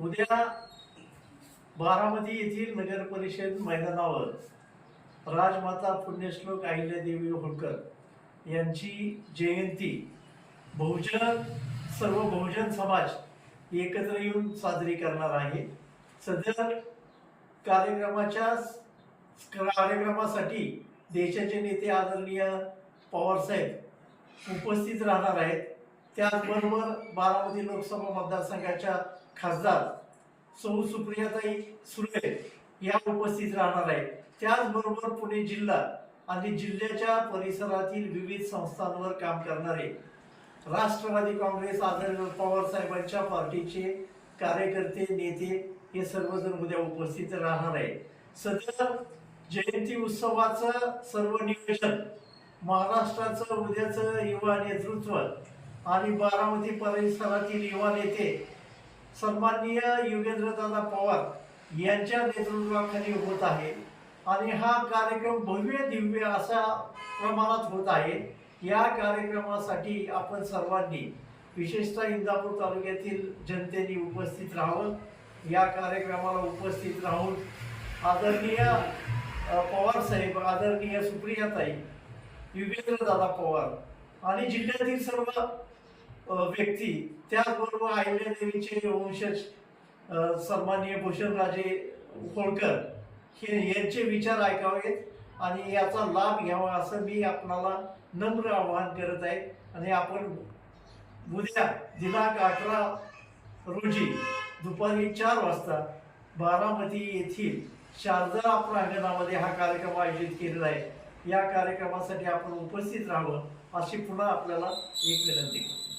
उद्या बारामती येथील नगर परिषद मैदानावर राजमाता पुण्यश्लोक अहिल्यादेवी होळकर यांची जयंती. बहुजन सर्व बहुजन समाज एकत्र येऊन साजरी करणार आहे. सध्या कार्यक्रमाच्या कार्यक्रमासाठी देशाचे नेते आदरणीय पवारसाहेब उपस्थित राहणार आहेत. त्याचबरोबर बारामती लोकसभा मतदारसंघाच्या खासदार सौ सुप्रियाताई सुरे या उपस्थित राहणार आहेत. त्याचबरोबर पुणे जिल्हा आणि जिल्ह्याच्या परिसरातील विविध संस्थांवर काम करणारे राष्ट्रवादी काँग्रेस आदरणीय पवार साहेबांच्या पार्टीचे कार्यकर्ते नेते हे सर्वजण उद्या उपस्थित राहणार आहे सध्या जयंती उत्सवाचं सर्व नियोजन महाराष्ट्राचं उद्याचं युवा नेतृत्व आणि बारामती परिसरातील युवा नेते सन्माननीय योगेंद्रदादा पवार यांच्या नेतृत्वाखाली होत आहे. आणि हा कार्यक्रम भव्य दिव्य असा प्रमाणात होत आहे. या कार्यक्रमासाठी आपण सर्वांनी विशेषतः इंदापूर तालुक्यातील जनतेने उपस्थित राहावं. या कार्यक्रमाला उपस्थित राहून आदरणीय पवार साहेब आदरणीय सुप्रियाताई युगेंद्रदादा पवार आणि जिल्ह्यातील सर्व व्यक्ती त्याचबरोबर अहिल्यादेवीचे वंशज सन्माननीय भूषणराजे होळकर हे यांचे विचार ऐकावेत आणि याचा लाभ घ्यावा असं मी आपणाला नम्र आवाहन करत आहे. आणि आपण उद्या दिनांक अठरा रोजी दुपारी चार वाजता बारामती येथील शारदा प्रांगणामध्ये हा कार्यक्रम आयोजित केलेला आहे. या कार्यक्रमासाठी आपण उपस्थित राहावं अशी पुन्हा आपल्याला एक विनंती करतो.